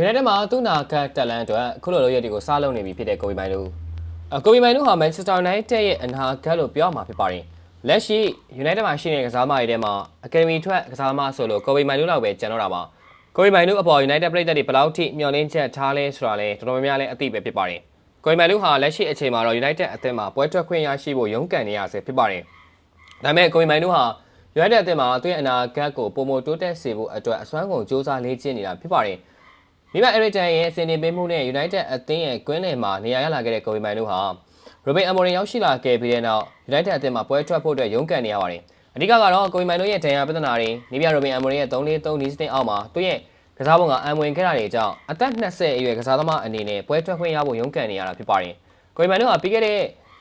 United မှာသူ့နာကတ်တက်လန်အတွက်အခုလိုလိုရက်တွေကိုစားလုပ်နေပြီဖြစ်တဲ့ကိုဘီမိုင်တို့အကိုဘီမိုင်တို့ဟာ Manchester United ရဲ့အနာဂတ်လို့ပြောမှာဖြစ်ပါတယ်လက်ရှိ United မှာရှိနေတဲ့ကစားမတွေထဲမှာ Academy ထွက်ကစားမဆိုလို့ကိုဘီမိုင်တို့လောက်ပဲကျန်တော့တာပါကိုဘီမိုင်တို့အပေါ် United ပြည်သက်တွေဘယ်လောက်ထိမျှော်လင့်ချက်ထားလဲဆိုတာလဲတော်တော်များများလည်းအသိပဲဖြစ်ပါတယ်ကိုဘီမိုင်တို့ဟာလက်ရှိအချိန်မှာတော့ United အသင်းမှာပွဲထွက်ခွင့်ရရှိဖို့ရုန်းကန်နေရဆဲဖြစ်ပါတယ်ဒါပေမဲ့ကိုဘီမိုင်တို့ဟာ United အသင်းမှာသူ့ရဲ့အနာဂတ်ကိုပုံမတိုးတက်စေဖို့အတွက်အစွမ်းကုန်စ조사လေ့ကျင့်နေတာဖြစ်ပါတယ် မိဘ Ericsson ရဲ့စင်တင်ပေးမှုနဲ့ United အသင်းရဲ့ကွင်းလယ်မှာနေရာရလာခဲ့တဲ့ကိုဝီမိုင်တို့ဟာရိုဘင်အမိုရင်ရောက်ရှိလာခဲ့ပြီးတဲ့နောက် United အသင်းမှာပွဲထွက်ဖို့အတွက်ရုန်းကန်နေရပါတယ်။အဓိကကတော့ကိုဝီမိုင်တို့ရဲ့ဒဏ်ရာပြဿနာတွေနေပြရိုဘင်အမိုရင်ရဲ့3-4-3နီးစတင်အောက်မှာသူ့ရဲ့ကစားပုံကအံဝင်ခဲ့တာတွေကြောင့်အသက်20အရွယ်ကစားသမားအနေနဲ့ပွဲထွက်ခွင့်ရဖို့ရုန်းကန်နေရတာဖြစ်ပါတယ်။ကိုဝီမိုင်တို့ဟာပြီးခဲ့တဲ့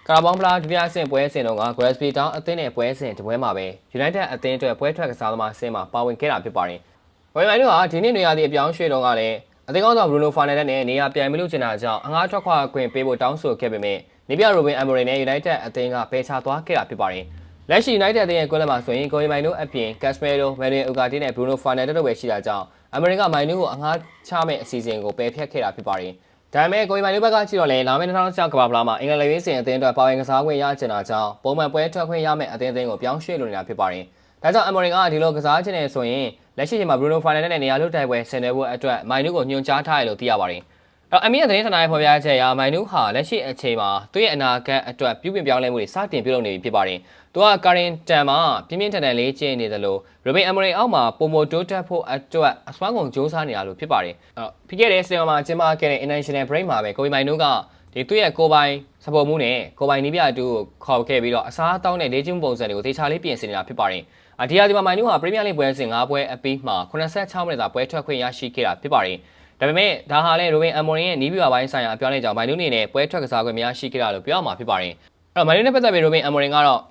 ကာဘောင်ဖလားဒုတိယဆင့်ပွဲစဉ်တုန်းက Gresby Town အသင်းနဲ့ပွဲစဉ်တစ်ပွဲမှာပဲ United အသင်းအတွက်ပွဲထွက်ကစားသမားဆင်းမှာပါဝင်ခဲ့တာဖြစ်ပါတယ်။ဝယ်မိုင်တို့ဟာဒီနေ့နေရာဒီအပြောင်းရွှေ့တော့ကလည်း အသင်းကောင်းဆောင်ဘရူနိုဖာနယ်ဒက်နဲ့နေရာပြန်မလို့ချင်တာကြောင့်အငှားထွက်ခွာခွင့်ပေးဖို့တောင်းဆိုခဲ့ပေမဲ့နေပြရိုဘင်အမိုရီနဲ့ United အသင်းကပယ်ချသွားခဲ့တာဖြစ်ပါတယ်။လက်ရှိ United အသင်းရဲ့ကွင်းလမ်းမှာဆိုရင်ကိုရီမိုင်တို့အပြင် Casemiro, Manuel Ugarte နဲ့ Bruno Fernandes တို့ပဲရှိတာကြောင့်အမေရိကမိုင်တို့ကိုအငှားချမဲ့အစီအစဉ်ကိုပယ်ဖျက်ခဲ့တာဖြစ်ပါတယ်။ဒါပေမဲ့ကိုရီမိုင်တို့ဘက်ကကြည့်တော့လေလာမယ့်2016ကမ္ဘာဖလားမှာအင်္ဂလန်ရေးစင်အသင်းအတွက်ပါဝင်ကစားခွင့်ရချင်တာကြောင့်ပုံမှန်ပွဲထွက်ခွင့်ရမယ့်အသင်းအသင်းကိုပြောင်းရွှေ့လိုနေတာဖြစ်ပါတယ်။ဒါကြောင့်အမေရိကဒီလိုကစားချင်နေဆိုရင် လက်ရှိချိန်မှာ Bruno Fernandes နဲ့နေရာလွတ်တိုက်ပွဲဆင်နွှဲဖို့အတွက်မိုင်နုကိုညွှန်ကြားထားရလို့သိရပါတယ်။အဲ့အမီရဲ့သတင်းဌာနရဲ့ဖော်ပြချက်အရမိုင်နုဟာလက်ရှိအချိန်မှာသူ့ရဲ့အနာဂတ်အတွက်ပြုပြင်ပြောင်းလဲမှုတွေစတင်ပြုလုပ်နေပြီဖြစ်ပါတယ်။သူကကာရင်တန်မှာပြင်းပြင်းထန်ထန်လေးကျင်းနေတယ်လို့ရိုဘင်အမရီအောက်မှာပုံမတိုးတက်ဖို့အတွက်အစွမ်းကုန်စူးစမ်းနေတာလို့ဖြစ်ပါတယ်။အဲ့ဖြစ်ခဲ့တဲ့စတေမှာကျင်းပခဲ့တဲ့ International Break မှာပဲကိုဘီမိုင်နုက ဒီသူ့ရဲ့ကိုပိုင်စပေါ်မှုနဲ့ကိုပိုင်နီးပြအတူကိုခေါ်ခဲ့ပြီးတော့အစားအသောက်နဲ့လေ့ကျင့်ပုံစံတွေကိုသေချာလေးပြင်ဆင်နေတာဖြစ်ပါတယ်။အဒီယာဒီမှာမိုင်နူဟာပရီးမီးယားလိပွဲစဉ်၅ပွဲအပြီးမှာ86မိနစ်သာပွဲထွက်ခွင့်ရရှိခဲ့တာဖြစ်ပါတယ်။ဒါပေမဲ့ဒါဟာလည်းရိုဘင်အမော်ရင်ရဲ့နီးပြွာပိုင်းဆိုင်ရာအပြောင်းလဲကြောင့်မိုင်နူနေနဲ့ပွဲထွက်ကစားခွင့်မရရှိခဲ့တာလို့ပြောရမှာဖြစ်ပါတယ်။အဲ့တော့မိုင်နူနဲ့ပတ်သက်ပြီးရိုဘင်အမော်ရင်ကတော့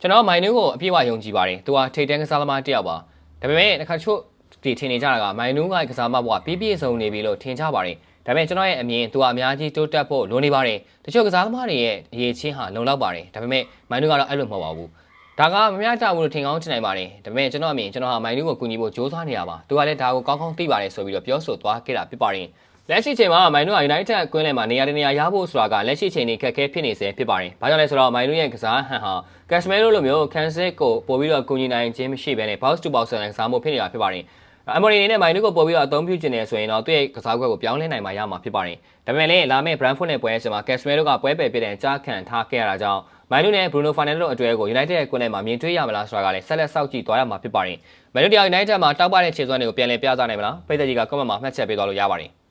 ကျွန်တော်မိုင်နူကိုအပြည့်အဝယုံကြည်ပါတယ်။သူဟာထိတ်တန်းကစားသမားတစ်ယောက်ပါ။ဒါပေမဲ့တစ်ခါချို့ဒီထင်နေကြတာကမိုင်နူကကစားမဘွားပြည့်ပြည့်စုံနေပြီလို့ထင်ကြပါတယ်။ ဒါပေမဲ့ကျွန်တော်ရဲ့အမြင်သူကအများကြီးတိုးတက်ဖို့လိုနေပါတယ်။တချို့ကစားသမားတွေရဲ့အရေးချင်းဟာလုံလောက်ပါတယ်။ဒါပေမဲ့မိုင်နူကတော့အဲ့လိုမဟုတ်ပါဘူး။ဒါကမမျှတဘူးလို့ထင်ကောင်းထင်နိုင်ပါတယ်။ဒါပေမဲ့ကျွန်တော်အမြင်ကျွန်တော်ဟာမိုင်နူကိုကူညီဖို့ကြိုးစားနေရပါ။သူကလည်းဒါကိုကောင်းကောင်းသိပါတယ်ဆိုပြီးတော့ပြောဆိုသွားခဲ့တာဖြစ်ပါတယ်။လက်ရှိချိန်မှာမိုင်နူက United ကွင်းလယ်မှာနေရာတနေရာရဖို့ဆိုတာကလက်ရှိချိန်นี้ခက်ခဲဖြစ်နေစေဖြစ်ပါတယ်။ဘာကြောင့်လဲဆိုတော့မိုင်နူရဲ့ကစားဟန်ဟာ Casemiro လိုမျိုး Kansas ကိုပို့ပြီးတော့ကူညီနိုင်ခြင်းမရှိဘဲနဲ့ box to box နဲ့ကစားမှုဖြစ်နေတာဖြစ်ပါတယ်။ အမေရိကန်နဲ့မိုင်နုကိုပို့ပြီးတော့အသုံးပြုကျင်နေဆိုရင်တော့သူ့ရဲ့ကစားကွက်ကိုပြောင်းလဲနိုင်မှာရမှာဖြစ်ပါတယ်။ဒါပေမဲ့လည်းလာမယ့် Brentford နဲ့ပွဲစဉ်မှာ Casemiro ကပွဲပယ်ပြတဲ့ကြားခံထားခဲ့ရတာကြောင့်မိုင်နုနဲ့ Bruno Fernandes တို့အတွဲကို United ရဲ့ကွင်းထဲမှာမြင်တွေ့ရမလားဆိုတာကလည်းဆက်လက်စောင့်ကြည့်သွားရမှာဖြစ်ပါတယ်။မိုင်နုတရား United မှာတောက်ပတဲ့ခြေစွမ်းတွေကိုပြန်လည်ပြသနိုင်မလား။ပြည်သက်ကြီးက comment မှာမှတ်ချက်ပေးသွားလို့ရပါတယ်။